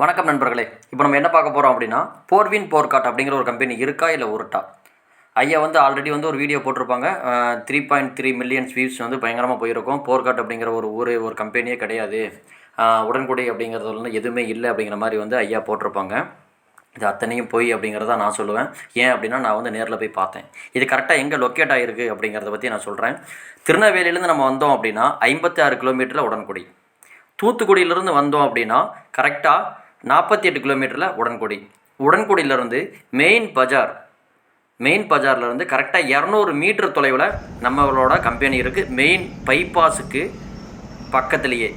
வணக்கம் நண்பர்களே. இப்போ நம்ம என்ன பார்க்க போகிறோம் அப்படின்னா போர்வின் போர்காட் அப்படிங்கிற ஒரு கம்பெனி இருக்கா இல்லை உருட்டா? ஐயா வந்து ஆல்ரெடி வந்து ஒரு வீடியோ போட்டிருப்பாங்க. Three point three millions views வந்து பயங்கரமாக போயிருக்கும். போர்காட் அப்படிங்கிற ஒரு ஊர் ஒரு கம்பெனியே கிடையாது. உடன்குடை அப்படிங்கிறதுல எதுவுமே இல்லை அப்படிங்கிற மாதிரி வந்து ஐயா போட்டிருப்பாங்க. இது அத்தனையும் போய் அப்படிங்கிறத நான் சொல்லுவேன். ஏன் அப்படின்னா நான் வந்து நேரில் போய் பார்த்தேன். இது கரெக்டாக எங்கே லொக்கேட் ஆகிருக்கு அப்படிங்கிறத பற்றி நான் சொல்கிறேன் திருநெல்வேலியிலேருந்து நம்ம வந்தோம் அப்படின்னா ஐம்பத்தி ஆறு கிலோமீட்டரில் உடன்குடி. தூத்துக்குடியிலேருந்து வந்தோம் அப்படின்னா கரெக்டாக நாற்பத்தி எட்டு கிலோமீட்டரில் உடன்குடி. உடன்குடியிலேருந்து மெயின் பஜார் மெயின் பஜார்லேருந்து கரெக்டாக இரநூறு மீட்டர் தொலைவில் நம்மளோட கம்பெனி இருக்குது மெயின் பைபாஸுக்கு பக்கத்துலேயே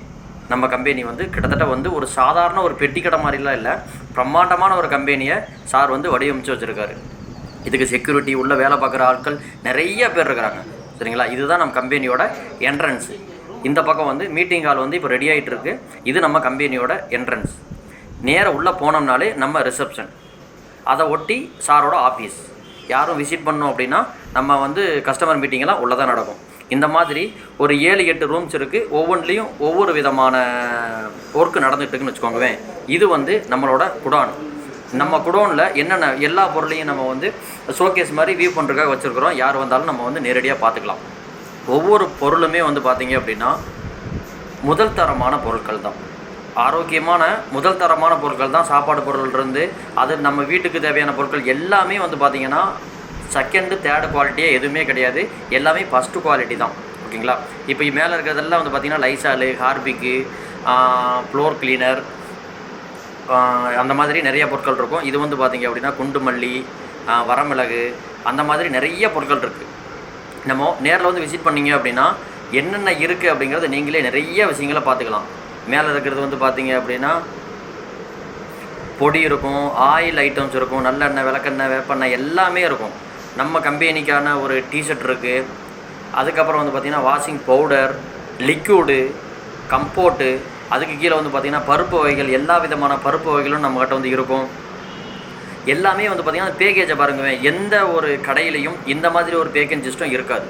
நம்ம கம்பெனி வந்து கிட்டத்தட்ட வந்து ஒரு சாதாரண ஒரு பெட்டி கடை மாதிரிலாம் இல்லை. பிரம்மாண்டமான ஒரு கம்பெனியை சார் வந்து வடிவமைச்சு வச்சுருக்காரு. இதுக்கு செக்யூரிட்டி உள்ள வேலை பார்க்குற ஆட்கள் நிறைய பேர் இருக்கிறாங்க. சரிங்களா? இதுதான் நம்ம கம்பெனியோட என்ட்ரன்ஸு இந்த பக்கம் வந்து மீட்டிங் ஹால் வந்து இப்போ ரெடி ஆகிட்டு இருக்கு. இது நம்ம கம்பெனியோட என்ட்ரன்ஸ் நேராக உள்ளே போனோம்னாலே நம்ம ரிசப்ஷன் அதை ஒட்டி சாரோட ஆஃபீஸ் யாரும் விசிட் பண்ணோம் அப்படின்னா நம்ம வந்து கஸ்டமர் மீட்டிங்கெல்லாம் உள்ளே தான் நடக்கும். இந்த மாதிரி ஒரு ஏழு எட்டு ரூம்ஸ் இருக்குது ஒவ்வொன்றிலையும் ஒவ்வொரு விதமான ஒர்க்கு நடந்துகிட்டுருக்குன்னு வச்சுக்கோங்கவேன் இது வந்து நம்மளோட குடான். நம்ம குடோனில் என்னென்ன எல்லா பொருளையும் நம்ம வந்து ஷோகேஸ் மாதிரி வியூ பண்ணுறதுக்காக வச்சுருக்குறோம். யார் வந்தாலும் நம்ம வந்து நேரடியாக பார்த்துக்கலாம். ஒவ்வொரு பொருளுமே வந்து பார்த்திங்க அப்படின்னா முதல் தரமான பொருட்கள் தான். ஆரோக்கியமான முதல் தரமான பொருட்கள் தான் சாப்பாடு பொருள் இருந்து அது நம்ம வீட்டுக்கு தேவையான பொருட்கள் எல்லாமே வந்து பார்த்திங்கன்னா செகண்டு தேர்டு குவாலிட்டியே எதுவுமே கிடையாது. எல்லாமே ஃபஸ்ட்டு குவாலிட்டி தான். ஓகேங்களா? இப்போ மேலே இருக்கிறதெல்லாம் வந்து பார்த்திங்கன்னா லைசாலு ஹார்பிக்கு ஃப்ளோர் கிளீனர் அந்த மாதிரி நிறைய பொருட்கள் இருக்கும். இது வந்து பார்த்திங்க அப்படின்னா குண்டு மல்லி வரமிளகு அந்த மாதிரி நிறைய பொருட்கள் இருக்குது நம்ம நேரில் வந்து விசிட் பண்ணிங்க அப்படின்னா என்னென்ன இருக்குது அப்படிங்கிறத நீங்களே நிறைய விஷயங்களை பார்த்துக்கலாம். மேலே இருக்கிறது வந்து பார்த்தீங்க அப்படின்னா பொடி இருக்கும் ஆயில் ஐட்டம்ஸ் இருக்கும் நல்லெண்ணெய் விளக்கெண்ணெய் வேப்பெண்ணெய் எல்லாமே இருக்கும். நம்ம கம்பெனிக்கான ஒரு டிஷர்ட் இருக்குது அதுக்கப்புறம் வந்து பார்த்திங்கன்னா வாஷிங் பவுடர் லிக்யூடு கம்போட்டு அதுக்கு கீழே வந்து பார்த்திங்கன்னா பருப்பு வகைகள் எல்லா விதமான பருப்பு வகைகளும் நம்மக்கிட்ட வந்து இருக்கும். எல்லாமே வந்து பார்த்திங்கன்னா பேக்கேஜை பாருங்க எந்த ஒரு கடையிலையும் இந்த மாதிரி ஒரு பேக்கேஜ் சிஸ்டம் இருக்காது.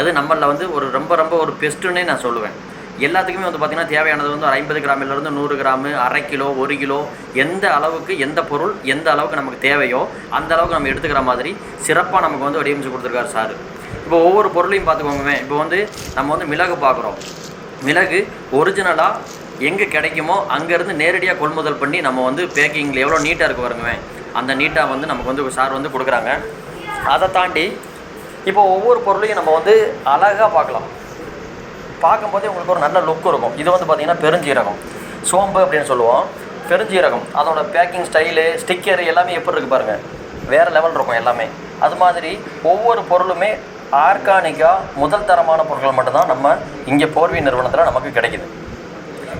அது நம்மளில் வந்து ஒரு ரொம்ப ரொம்ப ஒரு பெஸ்ட்டுன்னே நான் சொல்லுவேன். எல்லாத்துக்குமே வந்து பார்த்திங்கன்னா தேவையானது வந்து ஒரு ஐம்பது கிராமிலேருந்து நூறு கிராமு அரை கிலோ ஒரு கிலோ எந்த அளவுக்கு எந்த பொருள் எந்த அளவுக்கு நமக்கு தேவையோ அந்த அளவுக்கு நம்ம எடுத்துக்கிற மாதிரி சிறப்பாக நமக்கு வந்து வடிவமைச்சு கொடுத்துருக்காரு சார். இப்போ ஒவ்வொரு பொருளையும் பார்த்துக்கோங்கமே இப்போ வந்து நம்ம வந்து மிளகு பார்க்குறோம் மிளகு ஒரிஜினலாக எங்கே கிடைக்குமோ அங்கேருந்து நேரடியாக கொள்முதல் பண்ணி நம்ம வந்து பேக்கிங்கில் எவ்வளோ நீட்டாக இருக்கு பாருங்கவேன் அந்த நீட்டாக வந்து நமக்கு வந்து சார் வந்து கொடுக்குறாங்க. அதை தாண்டி இப்போ ஒவ்வொரு பொருளையும் நம்ம வந்து அழகாக பார்க்கலாம். பார்க்கும்போதே உங்களுக்கு ஒரு நல்ல லுக் இருக்கும். இது வந்து பார்த்திங்கன்னா பெருஞ்சீரகம். சோம்பு அப்படின்னு சொல்லுவோம். பெருஞ்சீரகம். அதோட பேக்கிங் ஸ்டைலு ஸ்டிக்கர் எல்லாமே எப்படி இருக்குது பாருங்கள் வேறு லெவல் இருக்கும் எல்லாமே. அது மாதிரி ஒவ்வொரு பொருளுமே ஆர்கானிக்காக முதல் தரமான பொருட்கள் மட்டும்தான் நம்ம இங்கே போர்வி நிறுவனத்தில் நமக்கு கிடைக்குது.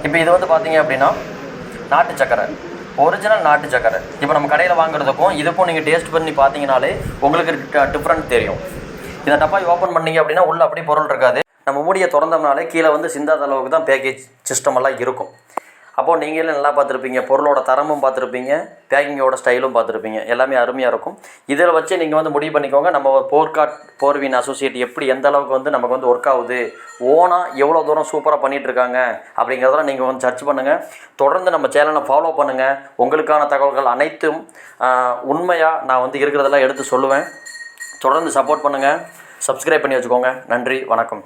இப்போ இது வந்து பார்த்தீங்க அப்படின்னா நாட்டு சக்கரை. ஒரிஜினல் நாட்டு சக்கரை. இப்போ நம்ம கடையில் வாங்குறதுக்கும் இதுக்கும் நீங்கள் டேஸ்ட் பண்ணி பார்த்தீங்கனாலே உங்களுக்கு டிஃப்ரெண்ட் தெரியும். இந்த டப்பாய் ஓப்பன் பண்ணீங்க அப்படின்னா உள்ள அப்படியே பொருள் இருக்காது. நம்ம மூடியை திறந்தோம்னாலே கீழே வந்து சிந்தாத அளவுக்கு தான் பேக்கேஜ் சிஸ்டம் எல்லாம் இருக்கும். அப்போது நீங்களே நல்லா பார்த்துருப்பீங்க. பொருளோட தரமும் பார்த்துருப்பீங்க. பேக்கிங்கோட ஸ்டைலும் பார்த்துருப்பீங்க. எல்லாமே அருமையாக இருக்கும். இதில் வச்சு நீங்கள் வந்து முடிவு பண்ணிக்கோங்க. நம்ம போர்காட் போர்வின் அசோசியேட் எப்படி எந்த அளவுக்கு வந்து நமக்கு வந்து ஒர்க் ஆகுது ஓனாக எவ்வளோ தூரம் சூப்பராக பண்ணிகிட்ருக்காங்க அப்படிங்கிறதெல்லாம் நீங்கள் வந்து சர்ச் பண்ணுங்கள் தொடர்ந்து நம்ம சேனலை ஃபாலோ பண்ணுங்கள் உங்களுக்கான தகவல்கள் அனைத்தும் உண்மையாக நான் வந்து இருக்கிறதெல்லாம் எடுத்து சொல்லுவேன். தொடர்ந்து சப்போர்ட் பண்ணுங்கள் சப்ஸ்கிரைப் பண்ணி வச்சுக்கோங்க. நன்றி வணக்கம்.